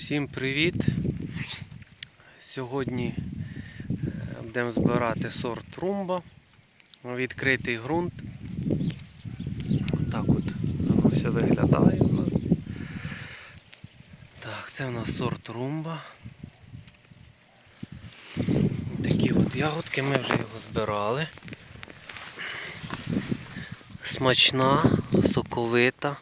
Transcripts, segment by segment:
Всім привіт! Сьогодні е, будемо збирати сорт румба. Відкритий ґрунт. Так от воно все виглядає у нас. Так, це у нас сорт румба. Такі от ягодки, ми вже його збирали. Смачна, соковита,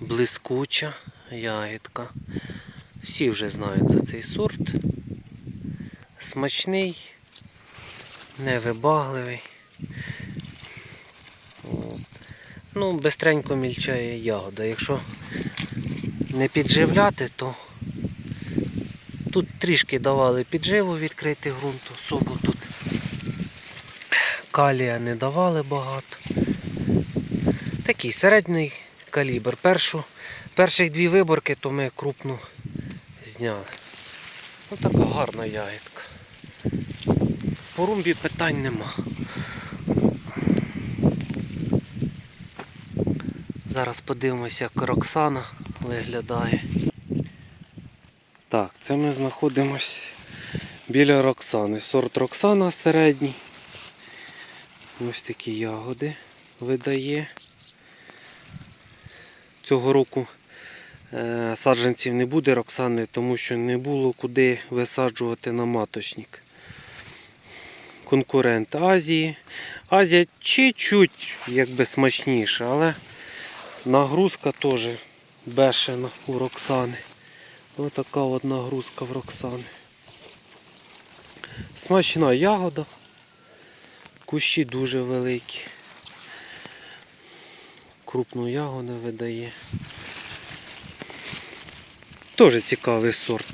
блискуча ягідка. Всі вже знають за цей сорт. Смачний, невибагливий. Ну, бистренько мільчає ягода. Якщо не підживляти, то тут трішки давали підживу відкрити ґрунту, особу тут. Калія не давали багато. Такий середній калібр. Першу, перших дві виборки, то ми крупну зняли. Ну така гарна ягідка. По румбі питань нема. Зараз подивимося, як Роксана виглядає. Так, це ми знаходимося біля Роксани. Сорт Роксана середній. Ось такі ягоди видає. Цього року саджанців не буде Роксани, тому що не було куди висаджувати на маточник. Конкурент Азії. Азія чуть-чуть смачніша, але нагрузка теж бешена у Роксани. Ось така от нагрузка в Роксани. Смачна ягода. Кущі дуже великі. Крупну ягоду видає. Теж цікавий сорт.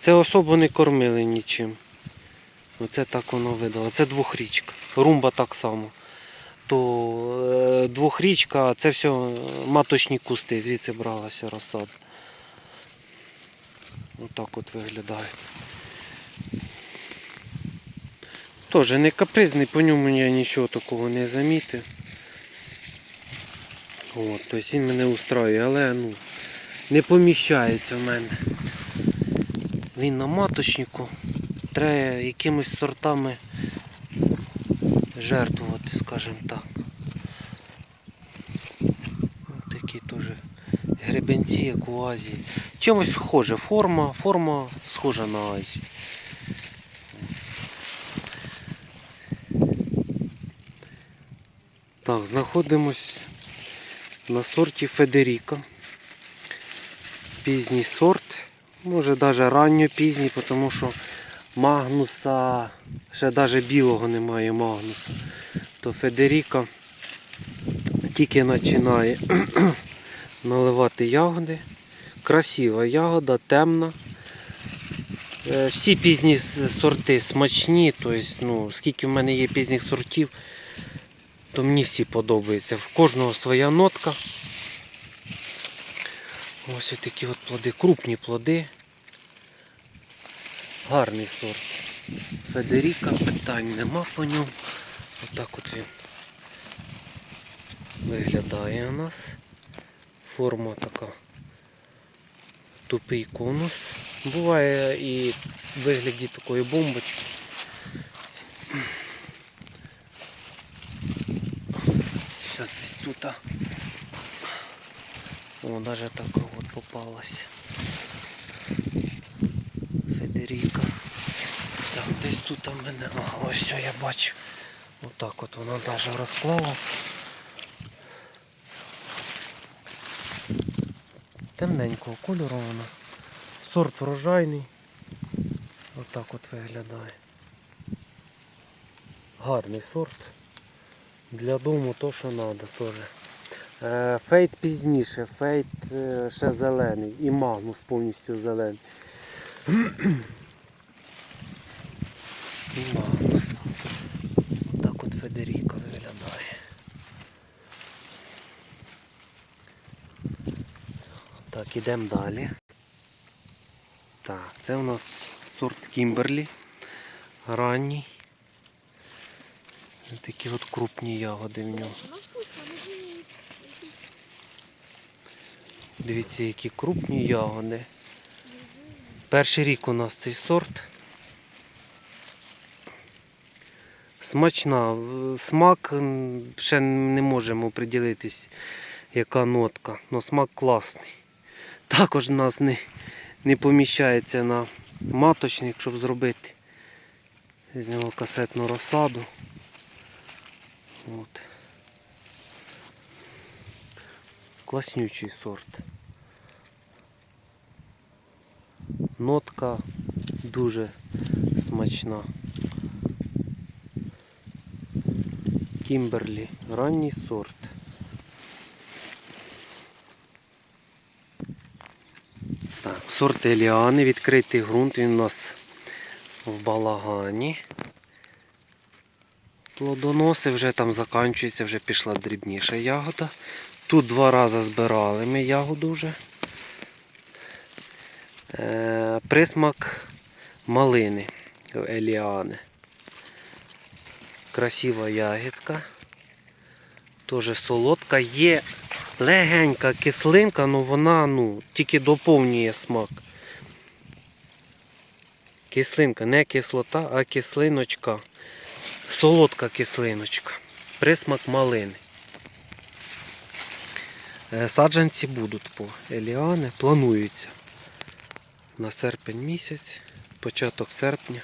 Це особо не кормили нічим. Оце так воно видало. Це двохрічка. Румба так само. То е, двохрічка, це все маточні кусти, звідси бралася розсада. Отак от виглядає. Теж не капризний, по ньому я нічого такого не замітив. От, тобто він мене устроює, але ну, не поміщається в мене. Він на маточнику. Треба якимись сортами жертвувати, скажімо так. Ось такі теж гребенці, як у Азії. Чимось схоже. Форма, форма схожа на Азію. Так, знаходимось на сорті Федеріка. Пізній сорт, може навіть ранньо пізній, тому що Магнуса, ще навіть білого немає Магнуса. То Федеріка тільки починає наливати ягоди. Красива ягода, темна. Е, Всі пізні сорти смачні, тобто, ну, скільки в мене є пізніх сортів, то мені всі подобаються. В кожного своя нотка. Ось такі от плоди, крупні плоди. Гарний сорт. Федеріка, питань нема по ньому. Отак от він виглядає у нас. Форма така. Тупий конус. Буває і в вигляді такої бомбочки. Сейчас десь тут. О, даже така от попалась. Федеріка. Так, десь тут у мене. Ага, ось все я бачу. Отак от вона навіть розклалась. Темненького кольору вона. Сорт врожайний. Отак от виглядає. Гарний сорт. Для дому то, що треба теж. Е, Фейт пізніше, фейт е, ще зелений і магнус повністю зелений. І магнус. Так от Федеріка виглядає. Так, ідемо далі. Так, це у нас сорт Кімберлі. Ранній. Такі от крупні ягоди в нього. Дивіться, які крупні ягоди. Перший рік у нас цей сорт. Смачна. Смак ще не можемо приділитись, яка нотка. але смак класний. Також в нас не, не поміщається на маточник, щоб зробити з нього касетну розсаду. От. Класнючий сорт. Нотка дуже смачна. Кімберлі, ранній сорт. Так, сорт Еліани, відкритий ґрунт, він у нас в балагані. Плодоноси вже там закінчується, вже пішла дрібніша ягода. Тут два рази збирали ми ягоду вже. Е, присмак малини Еліани. Красива ягідка. Теж солодка. Є легенька кислинка, але вона ну, тільки доповнює смак. Кислинка, не кислота, а кислиночка. Солодка кислиночка. Присмак малини. Е, Саджанці будуть по Еліани, плануються на серпень місяць, початок серпня.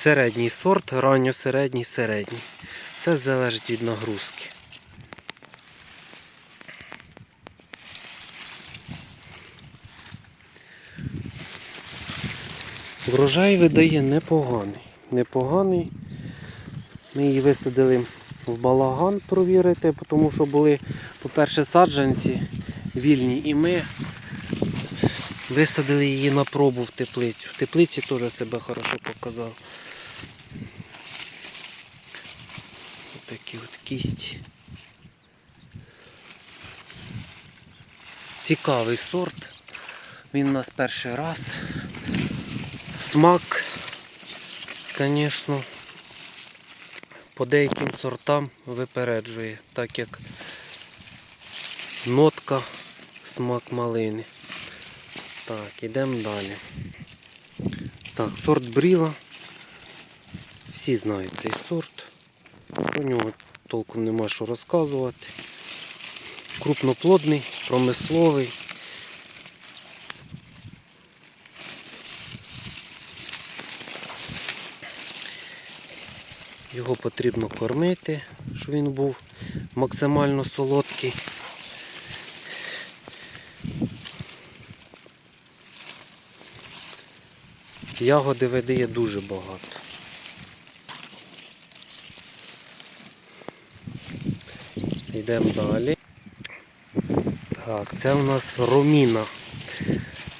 Середній сорт, ранньосередній, середній. Це залежить від нагрузки. Врожай видає непоганий. Непоганий. Ми її висадили в балаган провірити, тому що були, по-перше, саджанці вільні, і ми висадили її на пробу в теплицю. В теплиці теж себе хорошо показав. Такі от кісті. Цікавий сорт. Він у нас перший раз. Смак, звісно, по деяким сортам випереджує, так як нотка, смак малини. Так, ідемо далі. Так, сорт бріла. Всі знають цей сорт. Про нього толком нема що розказувати. Крупноплодний, промисловий. Його потрібно кормити, щоб він був максимально солодкий. Ягоди видає дуже багато. Йдемо далі. Так, це у нас роміна.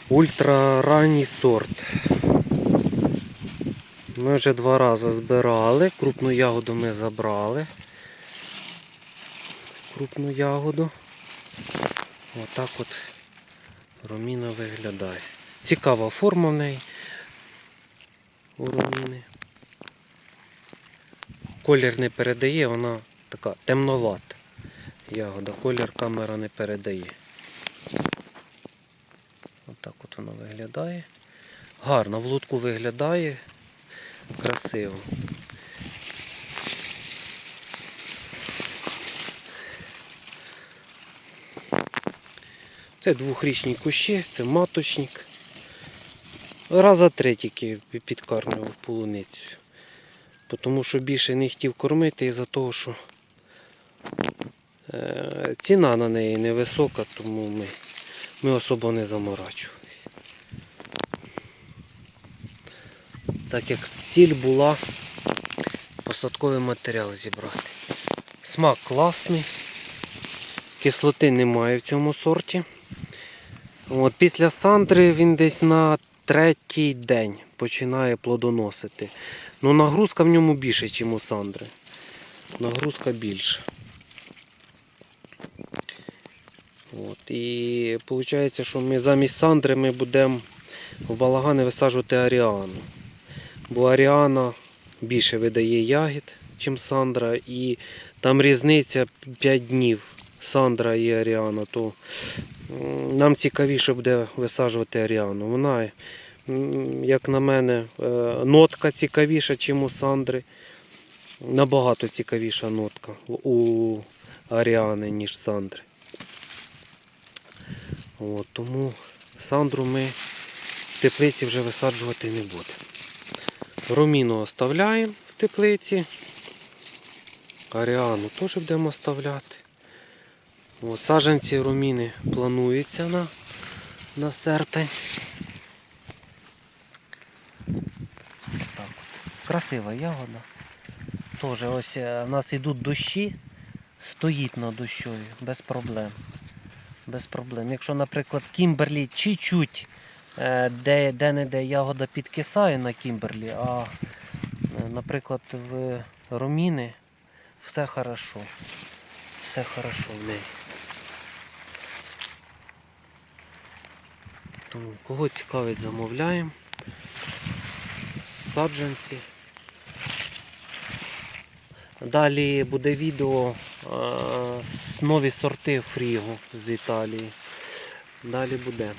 Ультраранній сорт. Ми вже два рази збирали, крупну ягоду ми забрали. Крупну ягоду. Отак от роміна виглядає. Цікава форма в неї у роміни. Колір не передає, вона така темновата ягода. Колір камера не передає. Отак от вона виглядає. Гарно в лутку виглядає. Красиво. Це двохрічні кущі, це маточник. Раза три тільки підкармлював полуницю. Тому що більше не хотів кормити із-за того, що е, ціна на неї невисока, тому ми, ми особо не заморачувалися. Так як ціль була посадковий матеріал зібрати. Смак класний, кислоти немає в цьому сорті. От, після сандри він десь на третій день починає плодоносити. Ну нагрузка в ньому більше, ніж у сандри. Нагрузка більша. От, і виходить, що ми замість сандри ми будемо в балагани висаджувати аріану. Бо аріана більше видає ягід, ніж сандра, і там різниця 5 днів Сандра і Аріана, то нам цікавіше буде висаджувати Аріану. Вона, як на мене, е, нотка цікавіша, ніж у Сандри. Набагато цікавіша нотка у Аріани, ніж Сандри. От, тому Сандру ми в теплиці вже висаджувати не будемо. Роміну оставляємо в теплиці. Аріану теж будемо оставляти. От, саджанці руміни плануються на, на серпень. Так, красива ягода. Теж ось е, в нас йдуть дощі, стоїть на дощові, без проблем. Без проблем. Якщо, наприклад, Кімберлі чуть-чуть е, де, де-не-де ягода підкисає на Кімберлі, а, е, наприклад, в Роміни все хорошо. Все хорошо в неї. Тому кого цікавить, замовляємо. Саджанці. Далі буде відео е, нові сорти фрігу з Італії. Далі буде.